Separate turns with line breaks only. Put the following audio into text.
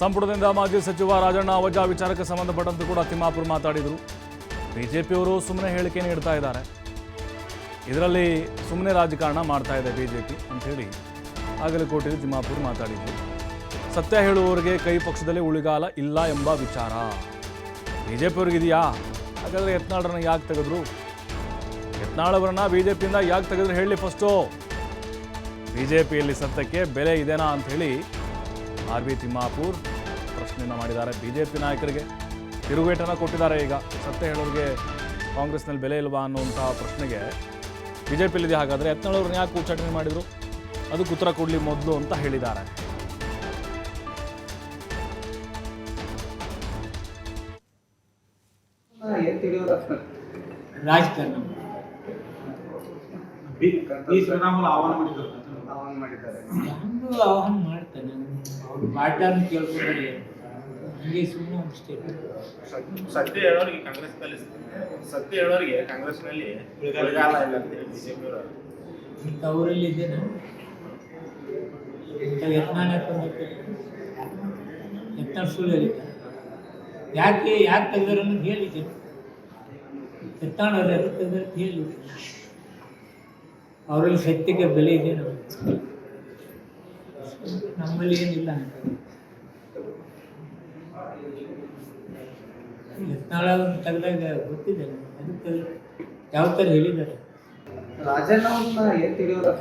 ಸಂಪುಟದಿಂದ ಮಾಜಿ ಸಚಿವ ರಾಜಣ್ಣ ವಜಾ ವಿಚಾರಕ್ಕೆ ಸಂಬಂಧಪಟ್ಟಂತೆ ಕೂಡ ತಿಮ್ಮಾಪುರ್ ಮಾತಾಡಿದರು. ಬಿಜೆಪಿಯವರು ಸುಮ್ಮನೆ ಹೇಳಿಕೆ ನೀಡ್ತಾ ಇದ್ದಾರೆ. ಇದರಲ್ಲಿ ಸುಮ್ಮನೆ ರಾಜಕಾರಣ ಮಾಡ್ತಾ ಇದೆ ಬಿಜೆಪಿ ಅಂಥೇಳಿ ಆಗಲಕೋಟೆಯಲ್ಲಿ ತಿಮ್ಮಾಪುರ್ ಮಾತಾಡಿದರು. ಸತ್ಯ ಹೇಳುವವರಿಗೆ ಕೈ ಪಕ್ಷದಲ್ಲಿ ಉಳಿಗಾಲ ಇಲ್ಲ ಎಂಬ ವಿಚಾರ. ಬಿಜೆಪಿಯವ್ರಿಗಿದೆಯಾ ಹಾಗಾದರೆ ಯತ್ನಾಳರನ್ನು ಯಾಕೆ ತೆಗೆದ್ರು? ಯತ್ನಾಳವರನ್ನ ಪಿಯಿಂದ ಯಾಕೆ ತೆಗೆದ್ರು ಹೇಳಿ ಫಸ್ಟು. ಬಿಜೆಪಿಯಲ್ಲಿ ಸತ್ಯಕ್ಕೆ ಬೆಲೆ ಇದೆನಾ ಅಂತ ಹೇಳಿ ಆರ್ ಬಿ ತಿಮ್ಮಾಪುರ್ ಪ್ರಶ್ನೆಯನ್ನು ಮಾಡಿದ್ದಾರೆ. ಬಿ ಜೆ ಪಿ ನಾಯಕರಿಗೆ ತಿರುಗೇಟನ್ನು ಕೊಟ್ಟಿದ್ದಾರೆ ಈಗ. ಸತ್ಯ ಹೇಳೋರಿಗೆ ಕಾಂಗ್ರೆಸ್ನಲ್ಲಿ ಬೆಲೆ ಇಲ್ವಾ ಅನ್ನುವಂಥ ಪ್ರಶ್ನೆಗೆ ಬಿ ಜೆ ಪಿಲಿದೆ ಹಾಗಾದರೆ ಯತ್ನಾಳವ್ರನ್ನ ಯಾಕೆ ಉಚ್ಚಾಟನೆ ಮಾಡಿದರು? ಅದಕ್ಕೆ ಉತ್ತರ ಕೊಡಲಿ ಮೊದಲು ಅಂತ ಹೇಳಿದ್ದಾರೆ.
ರಾಜಕಾರಣ.
ಬಿ ಬಿ ಶ್ರೀರಾಮುಲು ಆಹ್ವಾನ ಮಾಡಿದ್ರು
ಆಹ್ವಾನ ಮಾಡಿದ್ದಾರೆ.
ಮಾಡ್ತಾನೆ ಕೇಳ್ಕೊಂಡ್ರೆ ಹಂಗೆ ಸುಮ್ಮನೆ ಅಷ್ಟೇ
ಸತ್ಯ ಹೇಳೋರಿಗೆ ಕಾಂಗ್ರೆಸ್ನಲ್ಲಿ ಸತ್ಯ ಹೇಳೋರಿಗೆ ಕಾಂಗ್ರೆಸ್ನಲ್ಲಿ ಉಳಿಗಾಲ ಇಲ್ಲ ಅಂತ ಹೇಳಿ ಬಿಜೆಪಿ ಅವರು.
ಮತ್ತು ಅವರಲ್ಲಿ ಇದ್ದೇನೆ. ಇಂಥ ಯತ್ನಾನ ಯಾಕೆ ಯತ್ನಾಳ ಸುಳ್ಳು ಹೇಳಿದ್ದ. ಯಾಕೆ ಯಾಕೆ ತೆಗೆದ್ರು ಅನ್ನೋದು ಹೇಳಿದ್ದೆ ಎತ್ತಾಣವ್ರು ಯಾಕೆ ತೆಗೆದಾರೆ ಅಂತ ಹೇಳಿ ಅವರಲ್ಲಿ ಶಕ್ತಿಗೆ ಬೆಲೆ ಇದೆ ನಾವು ನಮ್ಮಲ್ಲಿ ಏನಿಲ್ಲ ಯತ್ನಾಳ ತೆಗೆದಾಗ ಗೊತ್ತಿದೆ ಅದಕ್ಕೆ ಯಾವ ಥರ ಹೇಳಿದ್ದಾರೆ?
ರಾಜಣ್ಣ ಎತ್ತಿ ಹಿಡಿಯೋದು